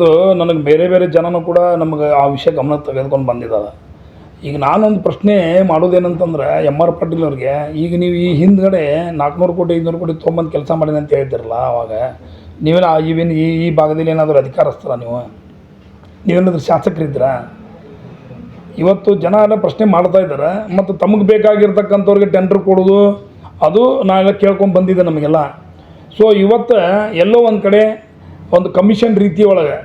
ಅದು ನನಗೆ ಬೇರೆ ಬೇರೆ ಜನನೂ ಕೂಡ ನಮಗೆ ಆ ವಿಷಯ ಗಮನ ತೆಗೆದುಕೊಂಡು ಬಂದಿದ್ದಾರೆ ಈಗ ನಾನೊಂದು ಪ್ರಶ್ನೆ ಮಾಡೋದೇನಂತಂದ್ರೆ ಎಂ ಆರ್ ಪಾಟೀಲ್ ಅವ್ರಿಗೆ, ಈಗ ನೀವು ಈ ಹಿಂದ್ಗಡೆ ನಾಲ್ಕುನೂರು ಕೋಟಿ, ಐದುನೂರು ಕೋಟಿ ತೊಗೊಂಬಂದು ಕೆಲಸ ಮಾಡಿದೆ ಅಂತ ಹೇಳ್ತಿರಲ್ಲ ಆವಾಗ ನೀವೇನು ಇವೇನು ಈ ಈ ಭಾಗದಲ್ಲಿ ಏನಾದರೂ ಅಧಿಕಾರಸ್ಥರ ನೀವು? ನೀವೇನಾದರೂ ಶಾಸಕರಿದ್ದೀರಾ? ಇವತ್ತು ಜನ ಎಲ್ಲ ಪ್ರಶ್ನೆ ಮಾಡ್ತಾ ಇದ್ದಾರೆ, ಮತ್ತು ತಮಗೆ ಬೇಕಾಗಿರ್ತಕ್ಕಂಥವ್ರಿಗೆ ಟೆಂಡರ್ ಕೊಡೋದು, ಅದು ನಾವೆಲ್ಲ ಕೇಳ್ಕೊಂಡು ಬಂದಿದೆ ನಮಗೆಲ್ಲ. ಸೊ ಇವತ್ತು ಎಲ್ಲೋ ಒಂದು ಕಡೆ ಒಂದು ಕಮಿಷನ್ ರೀತಿ ಒಳಗೆ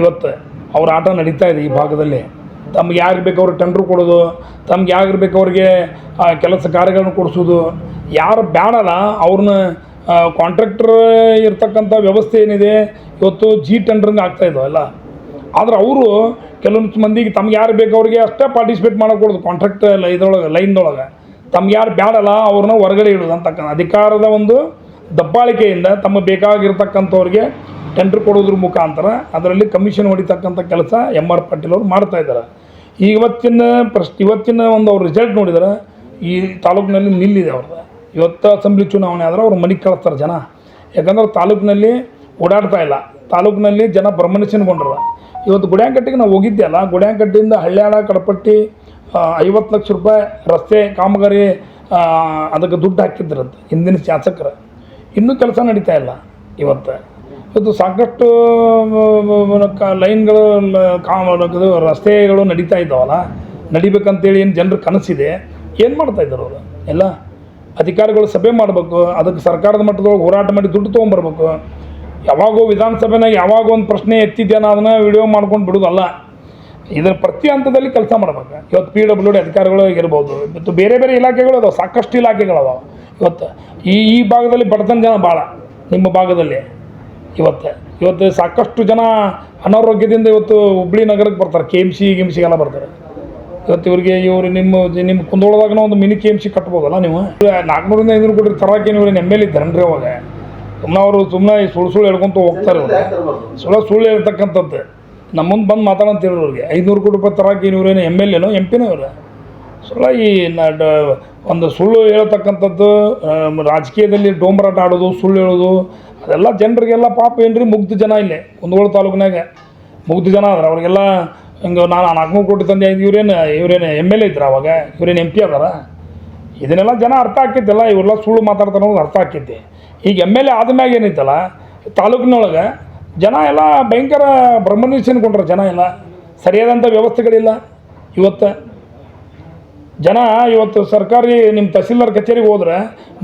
ಇವತ್ತು ಅವ್ರ ಆಟ ನಡೀತಾ ಇದೆ ಈ ಭಾಗದಲ್ಲಿ. ತಮ್ಗೆ ಯಾರು ಬೇಕು ಅವ್ರಿಗೆ ಟೆಂಡ್ರು ಕೊಡೋದು, ತಮ್ಗೆ ಯಾರಿಗೆ ಬೇಕು ಅವ್ರಿಗೆ ಕೆಲಸ ಕಾರ್ಯಗಳನ್ನು ಕೊಡಿಸೋದು. ಯಾರು ಬೇಡಲ್ಲ ಅವ್ರನ್ನ ಕಾಂಟ್ರಾಕ್ಟರ್ ಇರ್ತಕ್ಕಂಥ ವ್ಯವಸ್ಥೆ ಏನಿದೆ, ಇವತ್ತು ಜಿ ಟೆಂಡ್ರಿಂಗ್ ಆಗ್ತಾ ಅಲ್ಲ. ಆದ್ರೆ ಅವರು ಕೆಲವೊಂದು ಮಂದಿಗೆ ತಮ್ಗೆ ಯಾರು ಬೇಕು ಅವ್ರಿಗೆ ಅಷ್ಟೇ ಪಾರ್ಟಿಸಿಪೇಟ್ ಮಾಡೋಕೊಡೋದು ಕಾಂಟ್ರಾಕ್ಟ್ ಇದ್ರೊಳಗೆ ಲೈನ್ದೊಳಗೆ ತಮ್ಗೆ ಯಾರು ಬೇಡಲ್ಲ ಅವ್ರನ್ನ ಹೊರಗಡೆ ಇಡೋದು ಅಂತಕ್ಕಂಥ ಅಧಿಕಾರದ ಒಂದು ದಬ್ಬಾಳಿಕೆಯಿಂದ ತಮ್ಮ ಬೇಕಾಗಿರ್ತಕ್ಕಂಥವ್ರಿಗೆ ಟೆಂಡರ್ ಕೊಡೋದ್ರ ಮುಖಾಂತರ ಅದರಲ್ಲಿ ಕಮಿಷನ್ ಹೊಡಿತಕ್ಕಂಥ ಕೆಲಸ ಎಂ ಆರ್ ಪಾಟೀಲ್ ಅವರು ಮಾಡ್ತಾ ಇದ್ದಾರೆ. ಇವತ್ತಿನ ಪ್ರಶ್ ಇವತ್ತಿನ ಒಂದು ಅವ್ರ ರಿಸಲ್ಟ್ ನೋಡಿದರೆ, ಈ ತಾಲೂಕಿನಲ್ಲಿ ನಿಲ್ಲಿದೆ ಅವ್ರದ್ದು ಇವತ್ತು ಅಸೆಂಬ್ಲಿ ಚುನಾವಣೆ ಆದ್ರೆ ಅವ್ರು ಮನೆಗೆ ಕಳಿಸ್ತಾರೆ ಜನ. ಯಾಕಂದ್ರೆ ತಾಲೂಕಿನಲ್ಲಿ ಓಡಾಡ್ತಾ ಇಲ್ಲ. ತಾಲೂಕಿನಲ್ಲಿ ಜನ ಭ್ರಮಣಿಸಿನ್ಕೊಂಡ್ರ ಇವತ್ತು ಗುಡ್ಯಾಂಕಟ್ಟಿಗೆ ನಾವು ಹೋಗಿದ್ದೆ ಅಲ್ಲ ಗುಡ್ಯಾಂಕಟ್ಟಿಯಿಂದ ಹಳ್ಳ್ಯಾಳ ಕಡಪಟ್ಟಿ ಐವತ್ತು ಲಕ್ಷ ರೂಪಾಯಿ ರಸ್ತೆ ಕಾಮಗಾರಿ ಅದಕ್ಕೆ ದುಡ್ಡು ಹಾಕಿದ್ರಂತೆ ಹಿಂದಿನ ಶಾಸಕರು. ಇನ್ನೂ ಕೆಲಸ ನಡೀತಾ ಇಲ್ಲ ಇವತ್ತು. ಇವತ್ತು ಸಾಕಷ್ಟು ಲೈನ್ಗಳು, ಲ- ಕಾಮ ರಸ್ತೆಗಳು ನಡೀತಾ ಇದ್ದಾವಲ್ಲ, ನಡಿಬೇಕಂತೇಳಿ ಏನು ಜನರ ಕನಸಿದೆ, ಏನು ಮಾಡ್ತಾ ಇದ್ದಾರೆ ಅವರು? ಎಲ್ಲ ಅಧಿಕಾರಿಗಳು ಸಭೆ ಮಾಡಬೇಕು, ಅದಕ್ಕೆ ಸರ್ಕಾರದ ಮಟ್ಟದೊಳಗೆ ಹೋರಾಟ ಮಾಡಿ ದುಡ್ಡು ತೊಗೊಂಬರ್ಬೇಕು. ಯಾವಾಗೋ ವಿಧಾನಸಭೆನಾಗ ಯಾವಾಗ ಒಂದು ಪ್ರಶ್ನೆ ಎತ್ತಿದ್ಯಾನ ಅದನ್ನು ವಿಡಿಯೋ ಮಾಡ್ಕೊಂಡು ಬಿಡೋದಲ್ಲ. ಇದರ ಪ್ರತಿ ಹಂತದಲ್ಲಿ ಕೆಲಸ ಮಾಡ್ಬೇಕು. ಇವತ್ತು ಪಿ ಡಬ್ಲ್ಯೂ ಡಿ ಅಧಿಕಾರಿಗಳು ಇರ್ಬೋದು ಮತ್ತು ಬೇರೆ ಬೇರೆ ಇಲಾಖೆಗಳು ಅದಾವೆ, ಸಾಕಷ್ಟು ಇಲಾಖೆಗಳವ ಇವತ್ತು ಈ ಈ ಭಾಗದಲ್ಲಿ ಬಡತನ ಜನ ಭಾಳ ನಿಮ್ಮ ಭಾಗದಲ್ಲಿ. ಇವತ್ತು. ಇವತ್ತು ಸಾಕಷ್ಟು ಜನ ಅನಾರೋಗ್ಯದಿಂದ ಇವತ್ತು ಹುಬ್ಳಿ ನಗರಕ್ಕೆ ಬರ್ತಾರೆ. ಕೆ ಎಂ ಸಿ ಗಿಮ್ ಸಿಗೆಲ್ಲ ಬರ್ತಾರೆ. ಇವತ್ತು ಇವರಿಗೆ ಇವರು ನಿಮ್ಮ ನಿಮ್ಮ ಕುಂದೋಳದಾಗನ ಒಂದು ಮಿನಿ ಕೆ ಎಂ ಸಿ ಕಟ್ಬೋದಲ್ಲ ನೀವು? ನಾಲ್ಕುನೂರಿಂದ ಐನೂರು ಕೋಟಿ ತರಕ್ಕೆ ನೀವು ಎಂ ಎಲ್ ಇದ್ದಾರನ್ರಿ ಅವಾಗ ಸುಮ್ಮನೆ ಅವರು ಸುಮ್ಮನೆ ಸುಳ್ಳು ಸುಳ್ಳು ಹೇಳ್ಕೊಂತ ಹೋಗ್ತಾರೆ ಇವ್ರು. ಸುಳ್ಳು ಸುಳ್ಳು ಹೇಳ್ತಕ್ಕಂಥದ್ದು. ನಮ್ಮ ಮುಂದೆ ಬಂದು ಮಾತಾಡಂತ ಅವ್ರಿಗೆ ಐನೂರು ಕೋಟಿ ರೂಪಾಯಿ ತರಕ್ಕೆ ಇವ್ರೇನು ಎಂ ಎಲ್ ಎನೋ, ಎಂ ಪಿನೋ ಇವ್ರು? ಸುಳ್ಳ ಈ ನ ಡ- ಒಂದು ಸುಳ್ಳು ಹೇಳ್ತಕ್ಕಂಥದ್ದು ರಾಜಕೀಯದಲ್ಲಿ ಡೋಂಬರಾಟ ಆಡೋದು, ಸುಳ್ಳು ಹೇಳೋದು, ಅದೆಲ್ಲ ಜನರಿಗೆಲ್ಲ ಪಾಪ ಏನ್ರಿ ಮುಗ್ಧ ಜನ ಇಲ್ಲೇ, ಕುಂದಗೋಳ ತಾಲೂಕಿನಾಗ. ಮುಗ್ಧ ಜನ ಆದ್ರೆ, ಅವ್ರಿಗೆಲ್ಲ ಹಿಂಗೆ ನಾನು ನಾಲ್ಕುನೂರು ಕೋಟಿ ತಂದೆ ಇವ್ರೇನು ಇವ್ರೇನು ಎಂ ಎಲ್ ಎ ಇದ್ರ ಅವಾಗ, ಇವ್ರೇನು ಎಂ ಪಿ ಅದಾರ. ಇದನ್ನೆಲ್ಲ ಜನ ಅರ್ಥ ಆಕೈತಿಲ್ಲ ಇವೆಲ್ಲ ಸುಳ್ಳು ಮಾತಾಡ್ತಾರೆ ಅನ್ನೋದು ಅರ್ಥ ಆಕೈತಿ ಈಗ ಎಂ ಎಲ್ ಎ ಆದ್ಮ್ಯಾಗ ಏನೈತಲ್ಲ ತಾಲೂಕಿನೊಳಗೆ ಜನ ಎಲ್ಲ ಭಯಂಕರ ಬ್ರಹ್ಮನಿಸಿನ್ಕೊಂಡ್ರೆ ಜನ ಎಲ್ಲ ಸರಿಯಾದಂಥ ವ್ಯವಸ್ಥೆಗಳಿಲ್ಲ. ಇವತ್ತು ಜನ ಇವತ್ತು ಸರ್ಕಾರಿ ನಿಮ್ಮ ತಹಸೀಲ್ದಾರ್ ಕಚೇರಿಗೆ ಹೋದ್ರೆ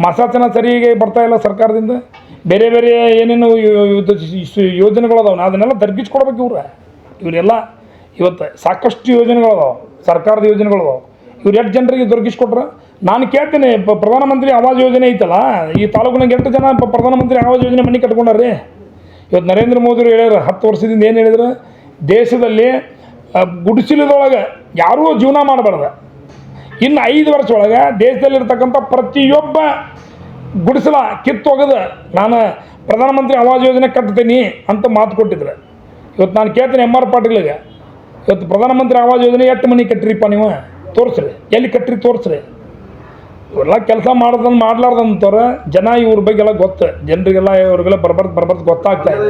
ಮಸಾಚನ ಸರಿಯಾಗಿ ಬರ್ತಾ ಇಲ್ಲ ಸರ್ಕಾರದಿಂದ? ಬೇರೆ ಬೇರೆ ಏನೇನು ಯೋಜನೆಗಳದಾವೆ ಅದನ್ನೆಲ್ಲ ದರ್ಗಿಸ್ಕೊಡ್ಬೇಕು ಇವ್ರು. ಇವರೆಲ್ಲ ಇವತ್ತು ಸಾಕಷ್ಟು ಯೋಜನೆಗಳದಾವ ಸರ್ಕಾರದ ಯೋಜನೆಗಳದಾವ ಇವ್ರು ಎಷ್ಟು ಜನರಿಗೆ ದೊರಕಿಸ್ಕೊಟ್ರ ನಾನು ಕೇಳ್ತೀನಿ ಪ್ರಧಾನಮಂತ್ರಿ ಆವಾಸ್ ಯೋಜನೆ ಐತಲ್ಲ, ಈ ತಾಲೂಕಿನಾಗ ಎಷ್ಟು ಜನ ಪ್ರಧಾನಮಂತ್ರಿ ಆವಾಸ್ ಯೋಜನೆ ಮನೆ ಕಟ್ಕೊಂಡ್ರಿ. ಇವತ್ತು ನರೇಂದ್ರ ಮೋದಿರು ಹೇಳ್ಯಾರ, ಹತ್ತು ವರ್ಷದಿಂದ ಏನು ಹೇಳಿದ್ರು? ದೇಶದಲ್ಲಿ ಗುಡಿಸಲದೊಳಗೆ ಯಾರೂ ಜೀವನ ಮಾಡಬಾರ್ದು. ಇನ್ನು ಐದು ವರ್ಷ ಒಳಗೆ ದೇಶದಲ್ಲಿರ್ತಕ್ಕಂಥ ಪ್ರತಿಯೊಬ್ಬ ಗುಡಿಸಲ ಕಿತ್ತು ಒಗೆದು ನಾನು ಪ್ರಧಾನಮಂತ್ರಿ ಆವಾಸ್ ಯೋಜನೆ ಕಟ್ತೀನಿ ಅಂತ ಮಾತು ಕೊಟ್ಟಿದ್ರು. ಇವತ್ತು ನಾನು ಕೇಳ್ತೀನಿ ಎಂ ಆರ್ ಪಾಟೀಲ್ಗೆ, ಇವತ್ತು ಪ್ರಧಾನಮಂತ್ರಿ ಆವಾಸ್ ಯೋಜನೆ ಎಷ್ಟು ಮನೆ ಕಟ್ಟಿರಿಪ್ಪ ನೀವು? ತೋರಿಸ್ರಿ. ಎಲ್ಲಿ ಕಟ್ಟಿರಿ ತೋರಿಸ್ರಿ. ಇವರೆಲ್ಲ ಕೆಲಸ ಮಾಡೋದನ್ನು ಮಾಡ್ಲಾರ್ದಂಥವ್ರು, ಜನ ಇವ್ರ ಬಗ್ಗೆ ಎಲ್ಲ ಗೊತ್ತು. ಜನರಿಗೆಲ್ಲ ಇವ್ರಿಗೆಲ್ಲ ಬರ್ಬಾರ್ದು ಬರ್ಬಾರ್ದು ಗೊತ್ತಾಗ್ತಾ ಇದೆ